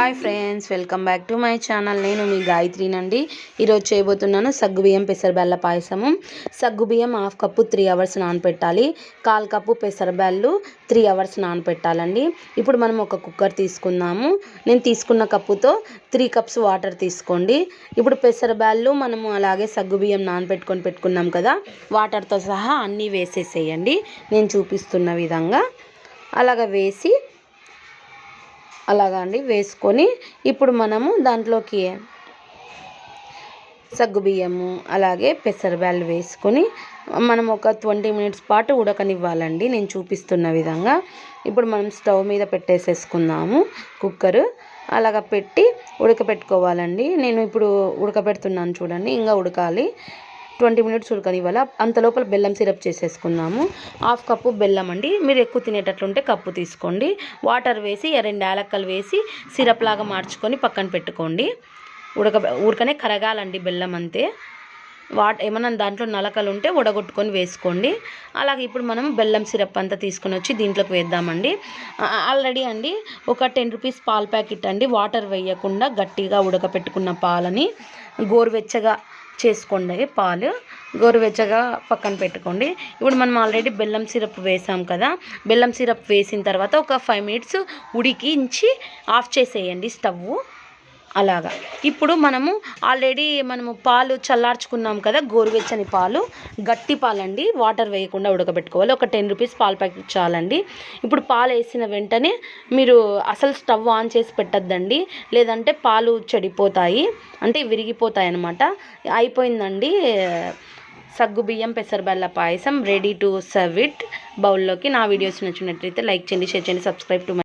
Hi friends welcome back to my channel. నేను మీ గాయత్రినండి. ఈరోజు చేయబోతున్నాను సగ్గుబియ్యం పెసరబెల్ల పాయసము. సగ్గుబియ్యం హాఫ్ కప్పు త్రీ అవర్స్ నానపెట్టాలి. కాల్ కప్పు పెసరబెల్లు త్రీ అవర్స్ నానపెట్టాలండి. ఇప్పుడు మనం ఒక కుక్కర్ తీసుకుందాము. నేను తీసుకున్న కప్పుతో త్రీ కప్స్ వాటర్ తీసుకోండి. ఇప్పుడు పెసరబెల్లు మనము అలాగే సగ్గుబియ్యం నానపెట్టుకొని పెట్టుకున్నాం కదా వాటర్తో సహా అన్నీ వేసేసేయండి. నేను చూపిస్తున్న విధంగా అలాగ వేసి అలాగా అండి వేసుకొని ఇప్పుడు మనము దాంట్లోకి సగ్గుబియ్యము అలాగే పెసరబ్యాలు వేసుకొని మనం ఒక ట్వంటీ మినిట్స్ పాటు ఉడకనివ్వాలండి నేను చూపిస్తున్న విధంగా. ఇప్పుడు మనం స్టవ్ మీద పెట్టేసేసుకుందాము కుక్కర్. అలాగ పెట్టి ఉడకపెట్టుకోవాలండి. నేను ఇప్పుడు ఉడకబెడుతున్నాను చూడండి ఇంకా ఉడకాలి. ట్వంటీ మినిట్స్ ఉడకనివ్వాలి అంత లోపల బెల్లం సిరప్ చేసేసుకుందాము హాఫ్ కప్పు బెల్లం అండి. మీరు ఎక్కువ తినేటట్లుంటే కప్పు తీసుకోండి. వాటర్ వేసి రెండు యాలక్కలు వేసి సిరప్ లాగా మార్చుకొని పక్కన పెట్టుకోండి. ఉడక ఉడకనే కరగాలండి బెల్లం అంతే. వాట ఏమన్నా దాంట్లో నలకలు ఉంటే ఉడగొట్టుకొని వేసుకోండి. అలాగే ఇప్పుడు మనం బెల్లం సిరప్ అంతా తీసుకొని వచ్చి దీంట్లోకి వేద్దామండి. ఆల్రెడీ అండి ఒక టెన్ రూపీస్ పాల ప్యాకెట్ అండి. వాటర్ వేయకుండా గట్టిగా ఉడకపెట్టుకున్న పాలని గోరువెచ్చగా చేసుకోండి. పాలు గోరువెచ్చగా పక్కన పెట్టుకోండి. ఇప్పుడు మనం ఆల్రెడీ బెల్లం సిరప్ వేసాం కదా. బెల్లం సిరప్ వేసిన తర్వాత ఒక ఫైవ్ మినిట్స్ ఉడికించి ఆఫ్ చేసేయండి స్టవ్ అలాగా. ఇప్పుడు మనము ఆల్రెడీ మనము పాలు చల్లార్చుకున్నాం కదా గోరువెచ్చని పాలు. గట్టి పాలండి వాటర్ వేయకుండా ఉడకబెట్టుకోవాలి. ఒక టెన్ రూపీస్ పాల ప్యాకెట్ చాలండి. ఇప్పుడు పాలు వేసిన వెంటనే మీరు అసలు స్టవ్ ఆన్ చేసి పెట్టద్దండి. లేదంటే పాలు చెడిపోతాయి. అంటే విరిగిపోతాయి అనమాట అయిపోయిందండి సగ్గుబియ్యం పెసరబెల్ల పాయసం రెడీ టు సర్వ్ ఇట్ బౌల్లోకి నా వీడియోస్ నచ్చినట్లయితే లైక్ చేయండి షేర్ చేయండి సబ్స్క్రైబ్ టు